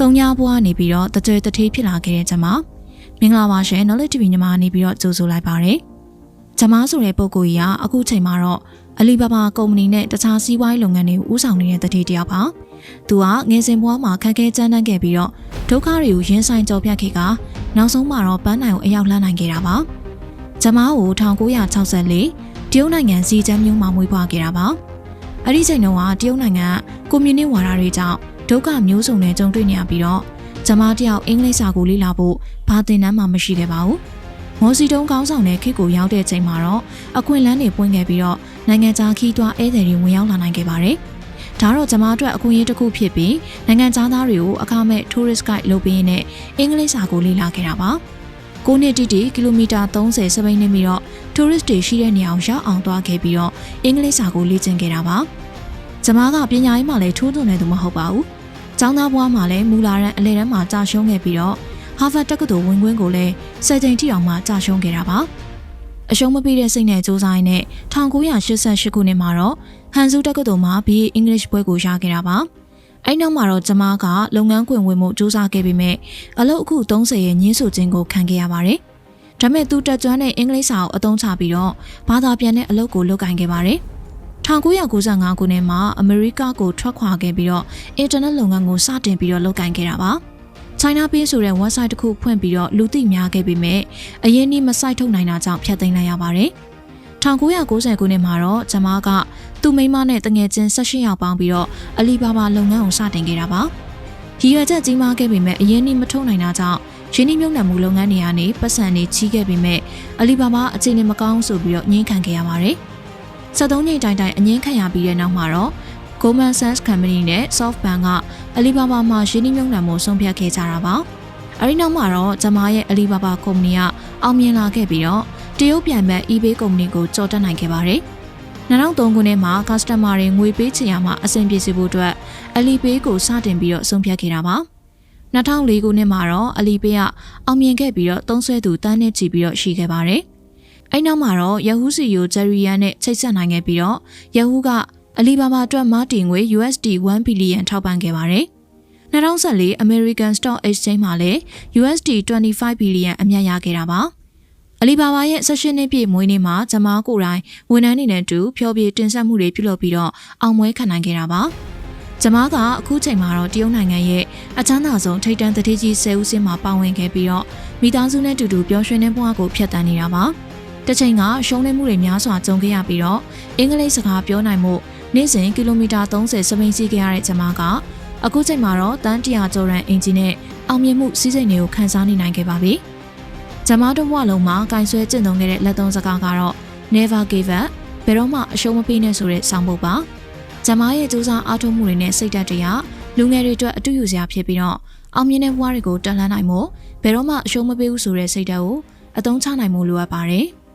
တုံညာဘွားနေပြီးတော့တကြွတထေးဖြစ်လာခဲ့တဲ့ကျွန်မမင်္ဂလာပါရှင် Knowledge TV ညီမနေပြီးတော့ကြိုဆိုလိုက်ပါတယ်ကျွန်မဆိုတဲ့ပုံကိုကြီးကအခုချိန်မှာတော့အလီဘာဘာကုမ္ပဏီနဲ့တခြားစီးပွားရေးလုပ်ငန်းတွေဦးဆောင်နေတဲ့တထေးတစ်ယောက်ပါသူကငယ်စဉ်ဘွားမှာခက်ခဲကြမ်းတမ်းခဲ့ပြီးတော့ဒုက္ခတွေကိုရင်ဆိုင်ကြော်ပြတ်ခဲ့ကနောက်ဆုံးမှာတော့ပန်းနိုင်ကိုအရောက်လှမ်းနိုင်ခဲ့တာပါကျွန်မကို1964တရုတ်နိုင်ငံစီချမ်းမြို့မှာမွေးဖွားခဲ့တာပါအဲ့ဒီချိန်တုန်းကတရုတ်နိုင်ငံကကွန်မြူနစ်ဝါဒတွေကြောင့် ဒုက္ခမျိုးစုံနဲ့ကြုံတွေ့နေရပြီးတော့ကျမတယောက်အင်္ဂလိပ်စာကိုလေ့လာဖို့ဘာသင်တန်းမှမရှိခဲ့ပါဘူး။မော်စီတုံးကောင်းဆောင်တဲ့ခေတ်ကိုရောက်တဲ့ချိန်မှာတော့အခွင့်အလမ်းတွေပွင့်ခဲ့ပြီးတော့နိုင်ငံခြားခီးသွွားဧည့်သည်တွေဝင်ရောက်လာနိုင်ခဲ့ပါတယ်။ဒါတော့ကျမအတွက်အခွင့်အရေးတစ်ခုဖြစ်ပြီးနိုင်ငံခြားသားတွေကိုအခမဲ့ tourist guide လုပ်ပေးရင်းနဲ့အင်္ဂလိပ်စာကိုလေ့လာခဲ့တာပါ။ကိုနှစ်တိတိကီလိုမီတာ30စပိန်နေပြီးတော့ tourist တွေရှိတဲ့နေရာကိုရောက်အောင်သွားခဲ့ပြီးတော့အင်္ဂလိပ်စာကိုလေ့ကျင့်ခဲ့တာပါ။ကျမကပညာရေးမှလည်းထိုးသွင်းနေသူမဟုတ်ပါဘူး။ ကျောင်းသားဘွားမှာလည်းမူလာရန်အလဲတန်းမှာကြာရှုံးခဲ့ပြီးတော့ဟာဗတ်တက္ကသိုလ်ဝင်ခွင့်ကိုလည်းစက်ကြိမ်ထိအောင်မှကြာရှုံးခဲ့တာပါ။အရှုံးမပေးတဲ့စိတ်နဲ့စူးစမ်းရင်းနဲ့1988ခုနှစ်မှာတော့ဟန်ဆူတက္ကသိုလ်မှာ BA English ဘွဲကိုရခဲ့တာပါ။အဲ့နောက်မှာတော့ကျမကလုပ်ငန်းခွင်ဝင်မှုစူးစမ်းခဲ့ပြီးမြဲအလုပ်အခု30ရဲ့ညှင်းဆိုခြင်းကိုခံခဲ့ရပါတယ်။ဒါပေမဲ့သူတက်ကြွတဲ့အင်္ဂလိပ်စာကိုအသုံးချပြီးတော့ဘာသာပြန်တဲ့အလုပ်ကိုလုပ်ကိုင်ခဲ့ပါတယ်။ 1995ခုနှစ်မှာအမေရိကကိုထွက်ခွာခဲ့ပြီးတော့အင်တာနက်လုပ်ငန်းကိုစတင်ပြီးတော့လုပ်ကိုင်ခဲ့တာပါ။ China Pay ဆိုတဲ့ website တစ်ခုဖွင့်ပြီးတော့လူသိများခဲ့ပေမဲ့အရင်နေ့မစိုက်ထုတ်နိုင်တာကြောင့်ဖျက်သိမ်းလိုက်ရပါတယ်။1990ခုနှစ်မှာတော့ကျမကသူ့မိန်းမနဲ့တငယ်ချင်း18ယောက်ပေါင်းပြီးတော့အလီဘာဘာလုပ်ငန်းကိုစတင်ခဲ့တာပါ။ရည်ရွယ်ချက်ကြီးမားခဲ့ပေမဲ့အရင်နေ့မထုတ်နိုင်တာကြောင့်ရင်းနှီးမြှုပ်နှံမှုလုပ်ငန်းတွေကနေပတ်စံတွေချီးခဲ့ပေမဲ့အလီဘာဘာအခြေအနေမကောင်းဆိုပြီးတော့ညှင်းခံခဲ့ရပါတယ်။ 73ညိမ်တိုင်တိုင်အငင်းခံရပြီးတဲ့နောက်မှာတော့ Goldman Sachs Company နဲ့ SoftBank ကအလီဘာဘာမှာရင်းနှီးမြှုပ်နှံမှုဆုံးဖြတ်ခဲ့ကြတာပါ။အဲဒီနောက်မှာတော့ဂျမားရဲ့အလီဘာဘာကုမ္ပဏီကအောင်မြင်လာခဲ့ပြီးတော့တရုတ်ပြန်မဲ့ eBay ကုမ္ပဏီကိုကြော်တက်နိုင်ခဲ့ပါတယ်။2003ခုနှစ်မှာ customer တွေငွေပေးချင်ရမှာအဆင်ပြေစေဖို့အတွက် Alipay ကိုစတင်ပြီးတော့ဆုံးဖြတ်ခဲ့တာပါ။2004ခုနှစ်မှာတော့ Alipay ကအောင်မြင်ခဲ့ပြီးတော့သုံးဆွဲသူတန်းနဲ့ချီပြီးတော့ရှိခဲ့ပါတယ်။ အဲ့နောက်မှာတော့ Yahoo CEO Jerry Yang နဲ့ချိတ်ဆက်နိုင်ခဲ့ပြီးတော့ Yahoo ကအလီဘာဘာအတွက်မာတင်ငွေ USD 1 billion ထောက်ပံ့ခဲ့ပါတယ်။2014 American Stock Exchange မှာလည်း USD 25 billion အမြတ်ရခဲ့တာပါ။အလီဘာဘာရဲ့16နှစ်ပြည့်မွေးနေ့မှာဂျမားကိုယ်တိုင်ဝန်ထမ်းတွေနဲ့တူဖျော်ဖြေတင်ဆက်မှုတွေပြုလုပ်ပြီးတော့အောင်ပွဲခံနိုင်ခဲ့တာပါ။ဂျမားကအခုချိန်မှာတော့တရုတ်နိုင်ငံရဲ့အချမ်းသာဆုံးထိပ်တန်းတတိကြီး10ဦးစင်းမှာပါဝင်ခဲ့ပြီးတော့မိသားစုနဲ့တူတူပျော်ရွှင်တဲ့ဘဝကိုဖျက်ဆီးနေတာပါ။ တစ်ချိန်ကရှုံးနိမ့်မှုတွေများစွာကြုံခဲ့ရပြီးတော့အင်္ဂလိပ်စကားပြောနိုင်မှုနေ့စဉ်ကီလိုမီတာ30စပိန်စီးခဲ့ရတဲ့ဂျမားကအခုချိန်မှာတော့တန်းတရာကျော်ရန်အင်ဂျင်နဲ့အောင်မြင်မှုစီးစိမ်တွေကိုခန်းစားနေနိုင်ခဲ့ပါပြီ။ဂျမားတို့ဘဝလုံးမှာကင်ဆွဲကျင့်သုံးခဲ့တဲ့လက်သုံးစကားကတော့ never give up ဘယ်တော့မှအရှုံးမပေးနဲ့ဆိုတဲ့ဆောင်းပုဒ်ပါ။ဂျမားရဲ့စူးစမ်းအားထုတ်မှုတွေနဲ့စိတ်ဓာတ်တွေကလူငယ်တွေအတွက်အတူယူစရာဖြစ်ပြီးတော့အောင်မြင်တဲ့ဘဝတွေကိုတက်လှမ်းနိုင်မှုဘယ်တော့မှအရှုံးမပေးဘူးဆိုတဲ့စိတ်ဓာတ်ကိုအသုံးချနိုင်မှုလိုအပ်ပါတယ်။